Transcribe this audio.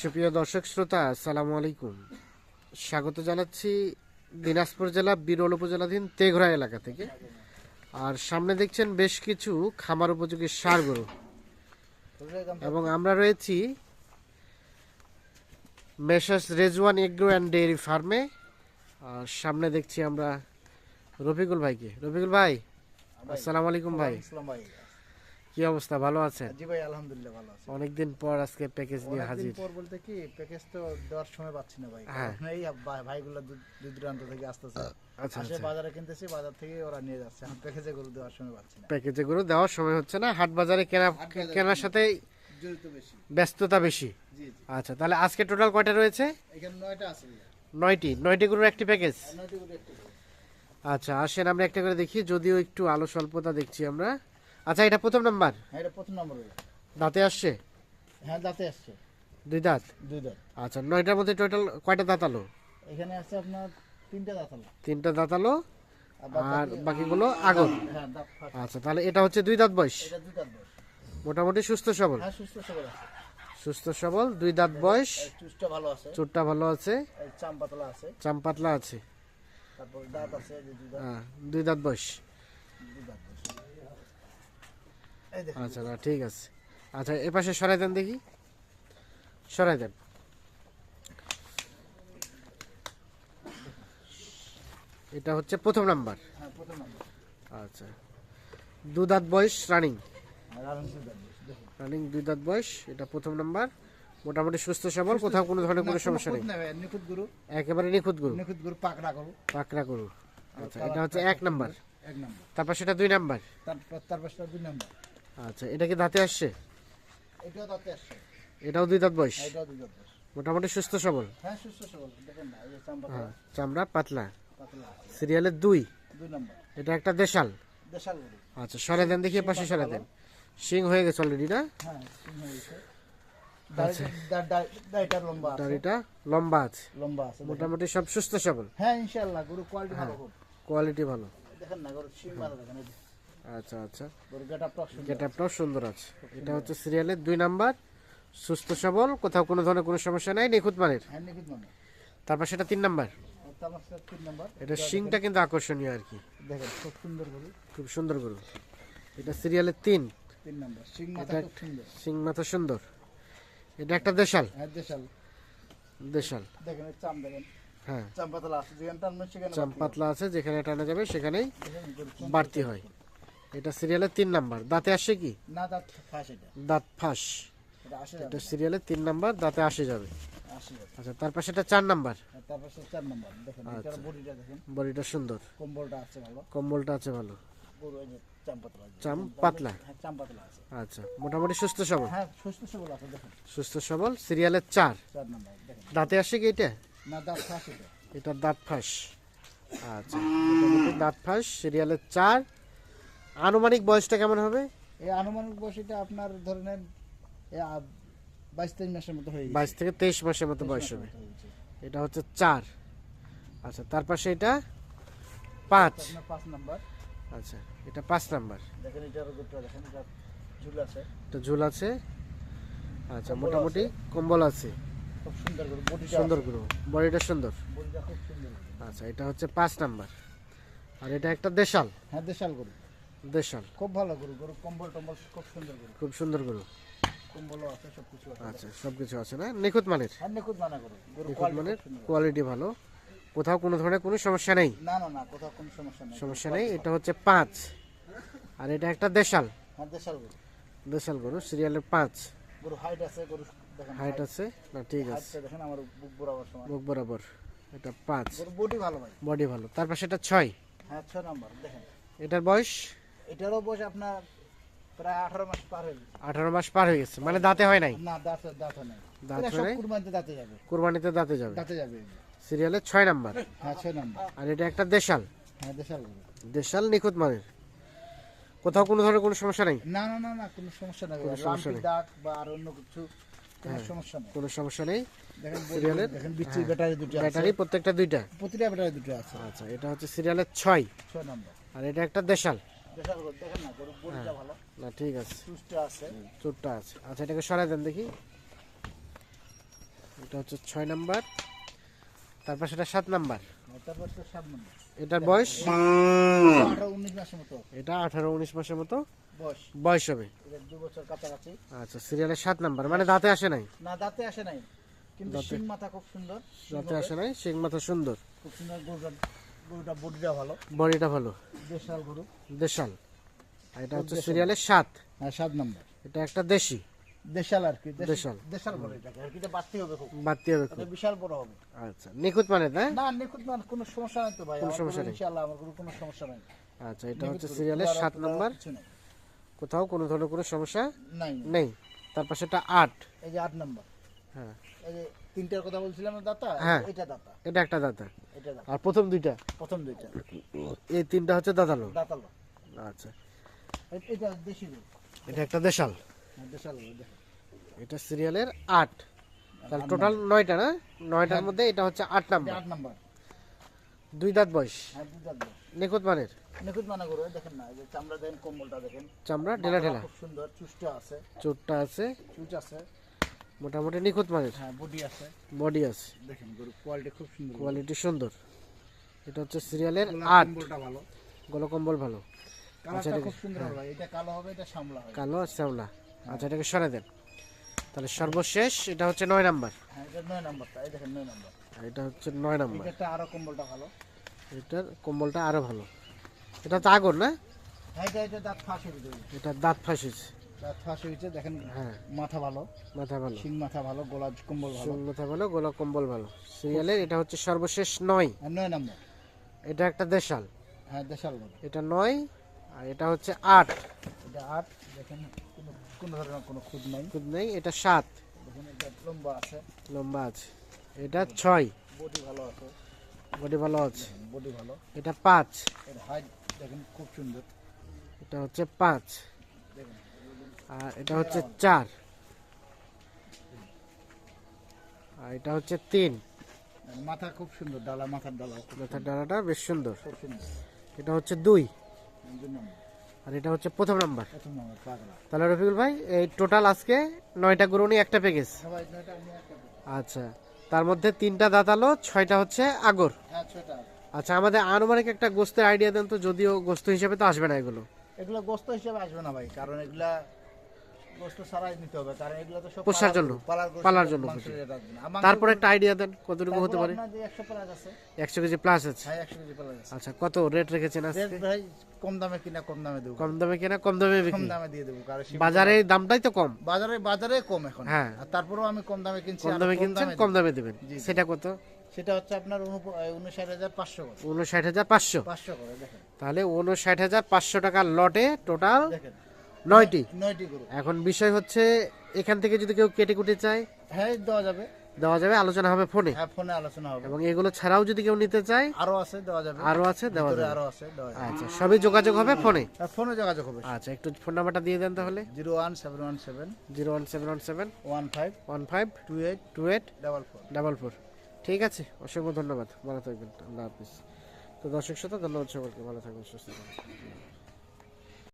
সুপ্রিয় দর্শক শ্রোতা আসসালামু আলাইকুম। স্বাগত জানাচ্ছি দিনাজপুর জেলা বিরল উপজেলাধীন তেঘরা এলাকা থেকে। আর সামনে দেখছেন বেশ কিছু খামার উপযোগী সার গরু। এবং আমরা রয়েছি messrs Rezwan agro and dairy ফার্মে। আর সামনে দেখছি আমরা রফিকুল ভাইকে। রফিকুল ভাই আসসালামু আলাইকুম ভাই। ভাই। কি অবস্থা? ভালো আছেন? জি ভাই আলহামদুলিল্লাহ ভালো আছি। অনেকদিন পর আজকে প্যাকেজ নিয়ে হাজির। পর বলতে কি প্যাকেজ তো দেওয়ার সময় পাচ্ছি না ভাই। হ্যাঁ। এই ভাইগুলো দূর দূর দূরান্ত থেকে আসতেছে। আচ্ছা আসে আচ্ছা বাজারে কিনতেছি বাজার থেকে ওরা নিয়ে যাচ্ছে। আমি প্যাকেজে গরু দেওয়ার সময় পাচ্ছি না। প্যাকেজে গরু দেওয়ার সময় হচ্ছে না হাট বাজারে কেনা কেনার সাথে জড়িত বেশি। ব্যস্ততা বেশি। আচ্ছা তাহলে আজকে টোটাল কয়টা রয়েছে? এখানে নয়টা আছে ভাইয়া। নয়টি। নয়টি গরুর একটি প্যাকেজ আচ্ছা আসেন আমরা একটা করে দেখি যদিও একটু আলো স্বল্পতা দেখছি আমরা। আচ্ছা এটা প্রথম নাম্বার? হ্যাঁ এটা প্রথম নম্বর। দাঁতে আসছে? হ্যাঁ দাঁতে আসছে। দুই দাঁত? দুই দাঁত। আচ্ছা নয়টার মধ্যে টোটাল কয়টা দাঁতালো এখানে আছে আপনার তিনটা দাঁত হলো তিনটা আর বাদ আর বাকি- বাকিগুলো আগর হ্যাঁ দাঁত। আচ্ছা তাহলে এটা হচ্ছে দুই দাঁত বয়স? এটা দুই দাঁত বয়স। মোটামুটি সুস্থ সবল? হ্যাঁ সুস্থ সবল আছে। সুস্থ সবল দুই দাঁত বয়স? চোটটা ভালো আছে। চাম পাতলা আছে। চাম আছে। তারপর দাঁত আছে এই যে দুই দাঁত। হ্যাঁ দুই দাঁত বয়স দুই দাঁত বয়স। এই দেখুন আচ্ছা না ঠিক আছে। আচ্ছা এ পাশে সরাই দেন দেখি। সরাই দেন। এটা হচ্ছে প্রথম নাম্বার। হ্যাঁ আচ্ছা। দু দাঁত বয়স রানিং। দেখুন। রানিং দুই দাঁত বয়স এটা প্রথম নাম্বার। মোটামুটি সুস্থ সবল কোথাও কোনো ধরনের কোনো সমস্যা নেই। নিখুঁত গুরু। একেবারে নিখুঁত গরু। নিখুঁত গুরু পাকড়া করু। পাকড়া গরু আচ্ছা এটা হচ্ছে এক নাম্বার। এক নম্বর। তারপর সেটা দুই নাম্বার। তারপর তারপর সেটা দুই নম্বর। আচ্ছা এটা কি দাঁতে আসছে? এটাও দাঁতে আসছে। এটাও দুই দাঁত বয়স? হ্যাঁ, এটাও দুই দাঁত বয়স। মোটামুটি সুস্থ সবল? হ্যাঁ সুস্থ সবল। দেখেন না এই যে চাম্পা হ্যাঁ চামড়া পাতলা। পাতলা। সিরিয়ালের দুই? দুই নম্বর। এটা একটা দেশাল? দেশাল আচ্ছা সরে দেন দেখি পাশে সরে দেন। সিং হয়ে গেছে অলরেডি না? হ্যাঁ সিং হয়ে গেছে। দাড়িটা লম্বা আছে। লম্বা আছে। মোটামুটি সব সুস্থ সবল? হ্যাঁ ইনশাআল্লাহ গরু কোয়ালিটি ভালো কোয়ালিটি ভালো। দেখেন না গরু সিং ভালো দেখেন এই যে। আচ্ছা আচ্ছা। গেটআপটাও সুন্দর আছে। এটা হচ্ছে সিরিয়ালের দুই নাম্বার। সুস্থ সবল কোথাও কোনো ধরনের কোনো সমস্যা নাই নিখুঁত মানের। হ্যাঁ তারপর সেটা তিন নাম্বার। এটা শিংটা কিন্তু আকর্ষণীয় আর কি। দেখেন খুব সুন্দর গরু। খুব সুন্দর গরু। এটা সিরিয়ালের তিন। তিন নম্বর। সিং মাথা সুন্দর। সিং মাথা সুন্দর। এটা একটা দেশাল। হ্যাঁ দেশাল। দেশাল। দেখেন চাম দেখেন। হ্যাঁ। চাম পাতলা আছে যেখানে টানবে সেখানে চাম পাতলা আছে যেখানে টানা যাবে সেখানেই বাড়তি হয়। এটা সিরিয়ালের তিন নাম্বার। দাঁতে আসে কি? না দাঁত ফাঁস এটা। দাঁত ফাঁস। এটা সিরিয়ালের তিন নাম্বার দাঁতে আসে যাবে। আচ্ছা চার নাম্বার। আর তারপর চার নম্বর। দেখেন আচ্ছা। এটার বডিটা দেখেন। বডিটা সুন্দর। কম্বলটা আছে ভালো। কম্বলটা আছে চাম পাতলা হ্যাঁ চাম পাতলা আছে। আচ্ছা মোটামুটি সুস্থ সবল? হ্যাঁ সুস্থ সবল আছে দেখেন। সুস্থ সবল সিরিয়ালের চার। চার নম্বর দেখেন। দাঁতে আসে কি এটা? না দাঁত ফাঁস এটা। এটা দাঁত ফাঁস। আচ্ছা দাঁত ফাঁস সিরিয়ালের চার। আনুমানিক বয়সটা কেমন হবে? এই আনুমানিক বয়সটা আপনার ধরে ধরেন বাইশ তেইশ মাসের মতো হয়ে বাইশ থেকে তেইশ মাসের মতো বয়স হবে। এটা হচ্ছে চার। আচ্ছা তার পাশে এটা পাঁচ। পাঁচ নাম্বার। আচ্ছা এটা পাঁচ নাম্বার। দেখেন এটার দেখেন এটা ঝুল আছে। এটা ঝুল আছে। আচ্ছা মোটামুটি কম্বল আছে। খুব সুন্দর গরু বডিটা সুন্দরগুলো বডিটা সুন্দর। বডিটা খুব সুন্দর। আচ্ছা এটা হচ্ছে পাঁচ নাম্বার। আর এটা একটা দেশাল। হ্যাঁ দেশাল গরু। দেশাল খুব ভালো গরু গরু কম্বল টম্বল খুব সুন্দর গরু। খুব সুন্দর গরু। কম্বলও আছে সব কিছু আছে। আচ্ছা সব কিছু আছে না? নিখুঁত মানের? হ্যাঁ নিখুঁত মানা গরু। গরু নিখুঁত মানের? কোয়ালিটি ভালো। কোথাও কোনো ধরনের কোনো সমস্যা নেই? না না না কোথাও কোনো সমস্যা নেই। সমস্যা নেই। এটা হচ্ছে পাঁচ। আর এটা একটা দেশাল। হ্যাঁ দেশাল গরু। দেশাল গরু সিরিয়ালের পাঁচ। গরু হাইট আছে গরু দেখেন হাইট আছে? না ঠিক আছে। দেখেন আমার বুক বরাবর সমান। মুখ বরাবর। এটা পাঁচ। বডি ভালো ভাই। বডি ভালো। তারপর সেটা ছয়। হ্যাঁ ছয় নাম্বার দেখেন। এটার বয়স? এটারও বয়স আপনার প্রায় আঠারো মাস পার হয়ে গেছে। আঠারো মাস পার হয়ে গেছে। মানে দাঁতে হয় নাই? না দাঁত দাঁত নেই। দাঁত হয়? কুরবানিতে দাঁতে যাবে। কোরবানিতে দাঁতে যাবে? দাঁতে যাবে। সিরিয়ালের ছয় নাম্বার। হ্যাঁ ছয় নাম্বার। আর এটা একটা দেশাল। হ্যাঁ দেশাল দেশাল নিখুঁত মানের। কোথাও কোনো ধরনের কোনো সমস্যা নেই? না না না না কোনো সমস্যা নেই। সমস্যা নেই। দাগ বা আর অন্য কিছু কোনো সমস্যা নেই। কোনো সমস্যা নেই। দেখেন সিরিয়ালের? দেখেন বিচ্ছির ব্যাটারি দুটো ব্যাটারি প্রত্যেকটা দুইটা। প্রতিটা ব্যাটারি দুটো আছে। আচ্ছা এটা হচ্ছে সিরিয়ালের ছয়। ছয় নাম্বার। আর এটা একটা দেশাল। না ঠিক আছে। আছে। আচ্ছা এটাকে সরাই দেন দেখি। এটা হচ্ছে ছয় নাম্বার। তারপর সেটা সাত নাম্বার। এটার বয়স? মতো। এটা আঠারো উনিশ মাসের মতো? বয়স। হবে। আচ্ছা সিরিয়ালের সাত নাম্বার। মানে দাঁতে আসে নাই? না দাঁতে আসে নাই। কিন্তু শিং মাথা খুব সুন্দর। দাঁতে আসে নাই? শিং মাথা সুন্দর। খুব সুন্দর গরুটা বডিটা ভালো। বডিটা ভালো। দেশাল গরু। দেশাল। আর এটা হচ্ছে সিরিয়ালের সাত। হ্যাঁ সাত নম্বর। এটা একটা দেশি। দেশাল আর কি দেশাল। দেশাল গরু এটাকে। আর কি এটা বাড়তি হবে খুব। বাড়তি হবে খুব। বিশাল বড় হবে। আচ্ছা নিখুঁত মানে তাই না নিখুঁত না কোনো সমস্যা নাই তো ভাই। কোনো সমস্যা নেই। ইনশাআল্লাহ আমার গরু কোনো সমস্যা নাই। আচ্ছা এটা হচ্ছে সিরিয়ালের সাত নাম্বার। কোথাও কোনো ধরনের কোনো সমস্যা নাই। নেই। তারপর সেটা আট। এই যে আট নম্বর। হ্যাঁ। এই যে তিনটার কথা বলছিলাম না দাতা? হ্যাঁ। এটা দাতা। এটা একটা দাঁতা। এটা দাতা। আর প্রথম দুইটা? প্রথম দুইটা। এই তিনটা হচ্ছে দাঁতালো? দাতালো। আচ্ছা। এটা দেশি এটা একটা দেশাল? হ্যাঁ, দেশাল এটা সিরিয়ালের আট। তাহলে টোটাল নয়টা না? নয়টার মধ্যে এটা হচ্ছে আট নাম্বার। আট নম্বর। দুই দাঁত বয়স? হ্যাঁ দুই দাঁত গরু। নিখুঁত মানের নিখুঁত মানা গরু দেখেন না এই যে চামড়া দেখেন কম্বলটা দেখেন। চামড়া ঢেলা ঢেলা। খুব সুন্দর চুষ্টা আছে। চোটটা আছে। চুচ আছে। মোটামুটি নিখুঁত মানের। হ্যাঁ বডি আছে। বডি আছে। দেখেন গরু কোয়ালিটি খুব সুন্দর। কোয়ালিটি সুন্দর। এটা হচ্ছে সিরিয়ালের আট। ভালো। গলকম্বল ভালো। কালারটা খুব সুন্দর হবে। এটা কালো হবে এটা সামলা হবে। কালো আর শ্যামলা। আচ্ছা এটাকে সরে দেন। তাহলে সর্বশেষ এটা হচ্ছে নয় নাম্বার। হ্যাঁ এটা নয় নাম্বারটা। এই দেখেন নয় নাম্বার। এটা হচ্ছে নয় নাম্বার। এটা আরও কম্বলটা ভালো। এটার কম্বলটা আরও ভালো। এটা তো আগর না? হ্যাঁ এটা এটা দাঁত ফাঁস এটা দাঁত ফাঁসিছে। দাঁত হয়েছে দেখেন হ্যাঁ। মাথা ভালো। মাথা ভালো। শিং মাথা ভালো গোলাপ কম্বল ভালো। মাথা ভালো গোলা কম্বল ভালো। সিরিয়ালের এটা হচ্ছে সর্বশেষ নয়। আর নয় নাম্বার। এটা একটা দেশাল। হ্যাঁ দেশাল গরু এটা নয় আর এটা হচ্ছে আট। এটা আট দেখেন কোনো কোনো ধরনের কোনো খুদ নাই। খুদ নেই এটা সাত। দেখেন এটা লম্বা আছে। লম্বা আছে। এটা ছয়। বডি ভালো আছে। বডি ভালো আছে। বডি ভালো। এটা পাঁচ। এর হাইট দেখেন খুব সুন্দর। এটা হচ্ছে পাঁচ। দেখেন আর এটা হচ্ছে চার। আর এটা হচ্ছে তিন। মাথা খুব সুন্দর ডালা মাথার ডালা মাথার ডানাটা বেশ সুন্দর। এটা হচ্ছে দুই। আর এটা হচ্ছে প্রথম নাম্বার। তাহলে রফিকুল ভাই এই টোটাল আজকে নয়টা গরু নিয়ে একটা প্যাকেজ। আচ্ছা তার মধ্যে তিনটা দাঁতালো ছয়টা হচ্ছে আগর। হ্যাঁ আচ্ছা আমাদের আনুমানিক একটা গোস্তের আইডিয়া দেন তো যদিও গোস্ত হিসেবে তো আসবে না এগুলো। এগুলো গোস্ত হিসেবে আসবে না ভাই কারণ এগুলা গোস্ত ছাড়াই নিতে হবে কারণ এগুলো তো সব পোষার জন্য, পালার জন্য তারপরে একটা আইডিয়া দেন কতটুকু হতে পারে? আপনার 100 প্লাস আছে। একশো কেজি প্লাস আছে। হ্যাঁ 100 কেজি প্লাস আছে। আচ্ছা কত রেট রেখেছেন আজকে? ভাই কম দামে কিনা কম দামে দেবো। কম দামে কেনা কম দামে কম দামে দিয়ে দেবো কারণ বাজারে দামটাই তো কম। বাজারে বাজারে কম এখন। হ্যাঁ। আর তারপরেও আমি কম দামে কিনছি কম দামে কিনছেন কম দামে দেবেন। সেটা কত? সেটা হচ্ছে আপনার উনষাট হাজার পাঁচশো উনষাট হাজার পাঁচশো। পাঁচশো করে দেখেন। তাহলে উনষাট হাজার পাঁচশো টাকার লটে টোটাল দেখেন। নয়টি? নয়টি গরু। এখন বিষয় হচ্ছে এখান থেকে যদি কেউ কেটে কুটে চায়? হ্যাঁ দেওয়া যাবে। দেওয়া যাবে আলোচনা হবে ফোনে? হ্যাঁ ফোনে আলোচনা হবে। এবং এগুলো ছাড়াও যদি কেউ নিতে চায়? আরও আছে দেওয়া যাবে। আরও আছে দেওয়া যাবে। আরও আছে দেওয়া যাবে। আচ্ছা সবই যোগাযোগ হবে ফোনে? আর ফোনে যোগাযোগ হবে। আচ্ছা একটু ফোন নাম্বারটা দিয়ে দেন তাহলে। Zero one seven one seven zero one seven one seven one five one five two eight two eight double four. Double four. ঠিক আছে অসংখ্য ধন্যবাদ। ভালো থাকবেন আল্লাহ হাফিজ। তো দর্শক শ্রোতা ধন্যবাদ সকলকে। ভালো থাকবেন সুস্থ থাকবেন।